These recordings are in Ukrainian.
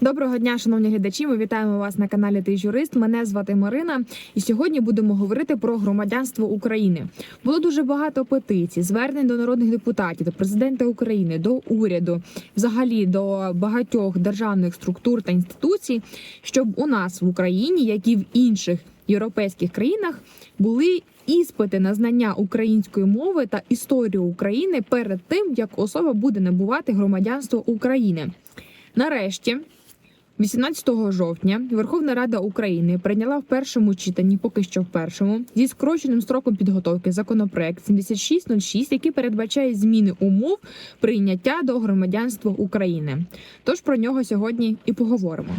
Доброго дня, шановні глядачі. Ми вітаємо вас на каналі Ти Юрист. Мене звати Марина, і сьогодні будемо говорити про громадянство України. Було дуже багато петицій, звернень до народних депутатів, до президента України, до уряду, взагалі до багатьох державних структур та інституцій, щоб у нас в Україні, як і в інших європейських країнах, були іспити на знання української мови та історію України перед тим, як особа буде набувати громадянство України. Нарешті, 18 жовтня, Верховна Рада України прийняла в першому читанні, поки що в першому, зі скороченим строком підготовки законопроект 7606, який передбачає зміни умов прийняття до громадянства України. Тож про нього сьогодні і поговоримо.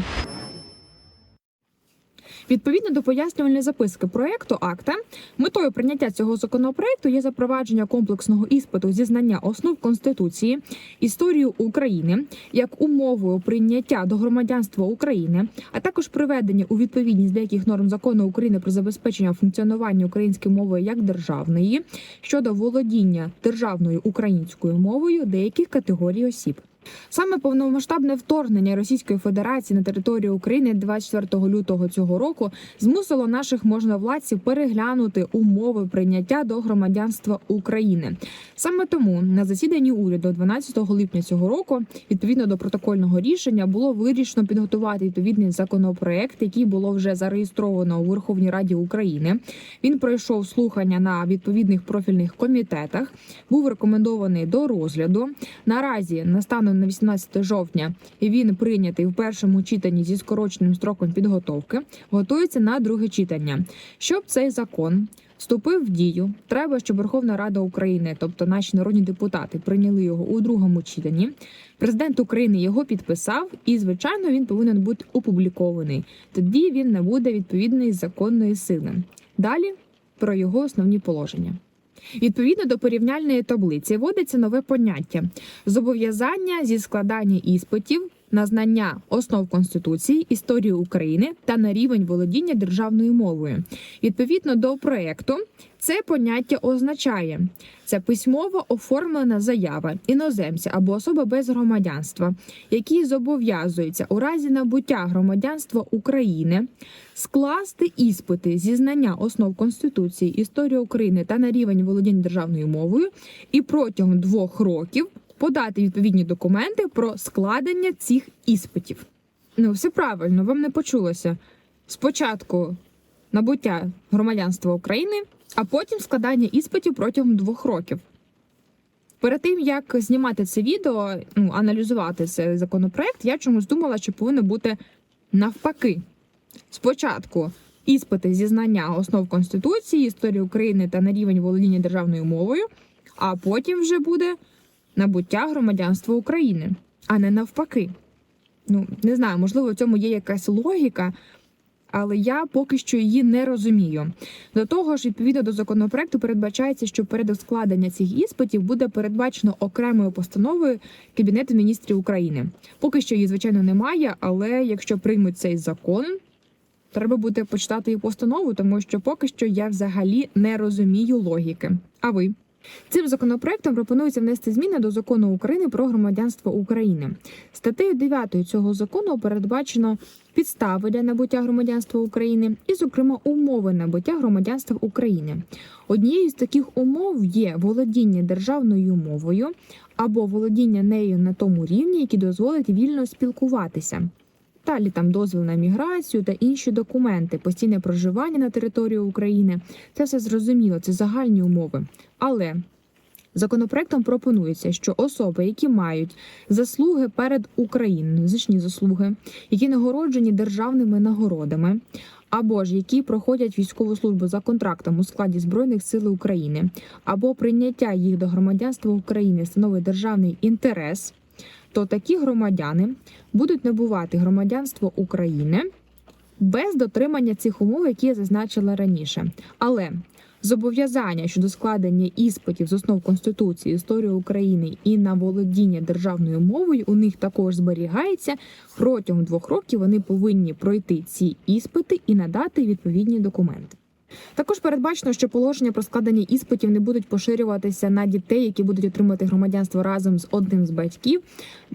Відповідно до пояснювальної записки проекту акта, метою прийняття цього законопроекту є запровадження комплексного іспиту зі знання основ конституції, історію України як умовою прийняття до громадянства України, а також приведення у відповідність деяких норм закону України про забезпечення функціонування української мови як державної щодо володіння державною українською мовою деяких категорій осіб. Саме повномасштабне вторгнення Російської Федерації на територію України 24 лютого цього року змусило наших можновладців переглянути умови прийняття до громадянства України. Саме тому на засіданні уряду 12 липня цього року, відповідно до протокольного рішення, було вирішено підготувати відповідний законопроект, який було вже зареєстровано у Верховній Раді України. Він пройшов слухання на відповідних профільних комітетах, був рекомендований до розгляду. Наразі на станом на 18 жовтня і він прийнятий в першому читанні зі скороченим строком підготовки. Готується на друге читання. Щоб цей закон вступив в дію, треба, щоб Верховна Рада України, тобто наші народні депутати, прийняли його у другому читанні. Президент України його підписав, і звичайно він повинен бути опублікований. Тоді він набуде відповідної законної сили. Далі про його основні положення. Відповідно до порівняльної таблиці вводиться нове поняття зобов'язання зі складання іспитів на знання основ конституції, історії України та на рівень володіння державною мовою. Відповідно до проекту, це поняття означає це письмово оформлена заява іноземця або особи без громадянства, які зобов'язуються у разі набуття громадянства України скласти іспити зі знання основ конституції, історії України та на рівень володіння державною мовою, і протягом двох років подати відповідні документи про складення цих іспитів. Ну, все правильно, вам не почулося. Спочатку набуття громадянства України, а потім складання іспитів протягом двох років. Перед тим як знімати це відео, ну аналізувати цей законопроект, я чомусь думала, що повинно бути навпаки. Спочатку іспити зі знання основ конституції, історії України та на рівень володіння державною мовою, а потім вже буде набуття громадянства України, а не навпаки. Ну не знаю, можливо, в цьому є якась логіка, але я поки що її не розумію. До того ж, відповідно до законопроекту, передбачається, що порядок складення цих іспитів буде передбачено окремою постановою Кабінету міністрів України. Поки що її, звичайно, немає, але якщо приймуть цей закон. Треба буде почитати і постанову, тому що поки що я взагалі не розумію логіки. А ви? Цим законопроектом пропонується внести зміни до закону України про громадянство України. Статтею 9 цього закону передбачено підстави для набуття громадянства України і, зокрема, умови набуття громадянства України. Однією з таких умов є володіння державною мовою або володіння нею на тому рівні, який дозволить вільно спілкуватися. Далі там дозвіл на міграцію та інші документи, постійне проживання на території України. Це все зрозуміло, це загальні умови. Але законопроектом пропонується, що особи, які мають заслуги перед Україною, значні заслуги, які нагороджені державними нагородами, або ж які проходять військову службу за контрактом у складі збройних сил України, або прийняття їх до громадянства України становить державний інтерес то такі громадяни будуть набувати громадянство України без дотримання цих умов, які я зазначила раніше. Але зобов'язання щодо складення іспитів з основ конституції історії України і на володіння державною мовою у них також зберігається протягом двох років. Вони повинні пройти ці іспити і надати відповідні документи. Також передбачено, що положення про складення іспитів не будуть поширюватися на дітей, які будуть отримати громадянство разом з одним з батьків,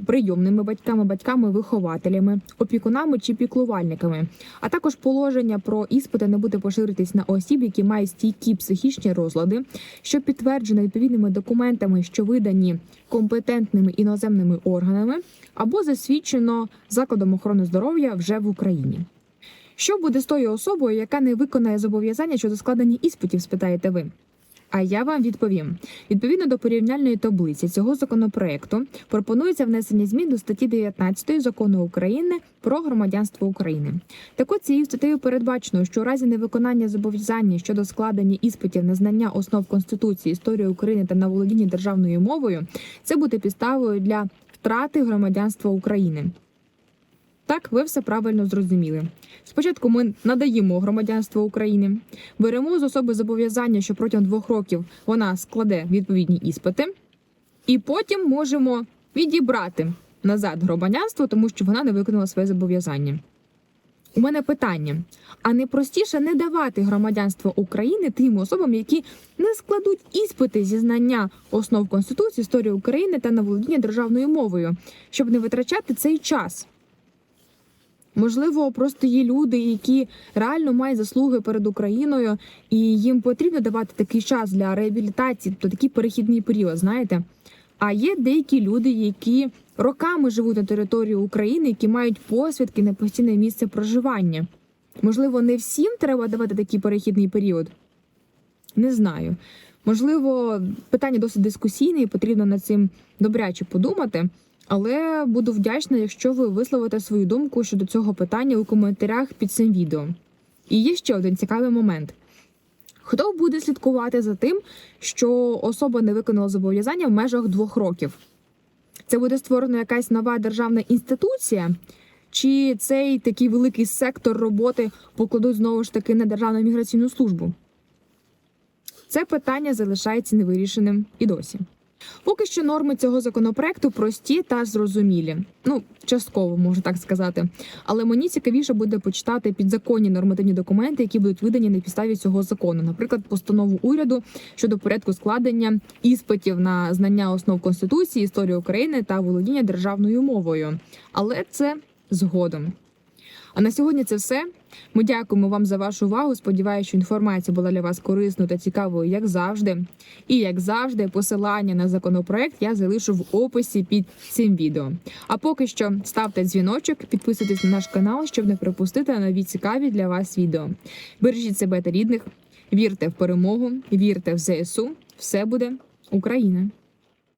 прийомними батьками, батьками, вихователями, опікунами чи піклувальниками. А також положення про іспити не буде поширитись на осіб, які мають стійкі психічні розлади, що підтверджено відповідними документами, що видані компетентними іноземними органами, або засвідчено закладом охорони здоров'я вже в Україні. Що буде з тою особою, яка не виконає зобов'язання щодо складення іспитів, спитаєте ви? А я вам відповім: відповідно до порівняльної таблиці цього законопроекту пропонується внесення змін до статті 19 закону України про громадянство України. Так от цією статтею передбачено, що у разі невиконання зобов'язання щодо складення іспитів на знання основ конституції, історії України та на володіння державною мовою, це буде підставою для втрати громадянства України. Так, ви все правильно зрозуміли. Спочатку ми надаємо громадянство України, беремо з особи зобов'язання, що протягом двох років вона складе відповідні іспити, і потім можемо відібрати назад громадянство, тому що вона не виконала своє зобов'язання. У мене питання: а не простіше не давати громадянство України тим особам, які не складуть іспити зі знання основ Конституції, історії України та на володіння державною мовою, щоб не витрачати цей час. Можливо, просто є люди, які реально мають заслуги перед Україною, і їм потрібно давати такий час для реабілітації, тобто такий перехідний період, знаєте. А є деякі люди, які роками живуть на території України, які мають посвідки на постійне місце проживання. Можливо, не всім треба давати такий перехідний період. Не знаю. Можливо, питання досить дискусійне і потрібно над цим добряче подумати. Але буду вдячна, якщо ви висловите свою думку щодо цього питання у коментарях під цим відео. І є ще один цікавий момент. Хто буде слідкувати за тим, що особа не виконала зобов'язання в межах двох років? Це буде створена якась нова державна інституція, чи цей такий великий сектор роботи покладуть знову ж таки на Державну міграційну службу? Це питання залишається невирішеним і досі. Поки що норми цього законопроекту прості та зрозумілі. Ну, частково можу так сказати. Але мені цікавіше буде почитати підзаконні нормативні документи, які будуть видані на підставі цього закону, наприклад, постанову уряду щодо порядку складення іспитів на знання основ конституції, історії України та володіння державною мовою. Але це згодом. А на сьогодні це все. Ми дякуємо вам за вашу увагу. Сподіваюся, що інформація була для вас корисною та цікавою, як завжди. І як завжди, посилання на законопроект я залишу в описі під цим відео. А поки що ставте дзвіночок, підписуйтесь на наш канал, щоб не пропустити нові цікаві для вас відео. Бережіть себе та рідних, вірте в перемогу, вірте в ЗСУ. Все буде Україна!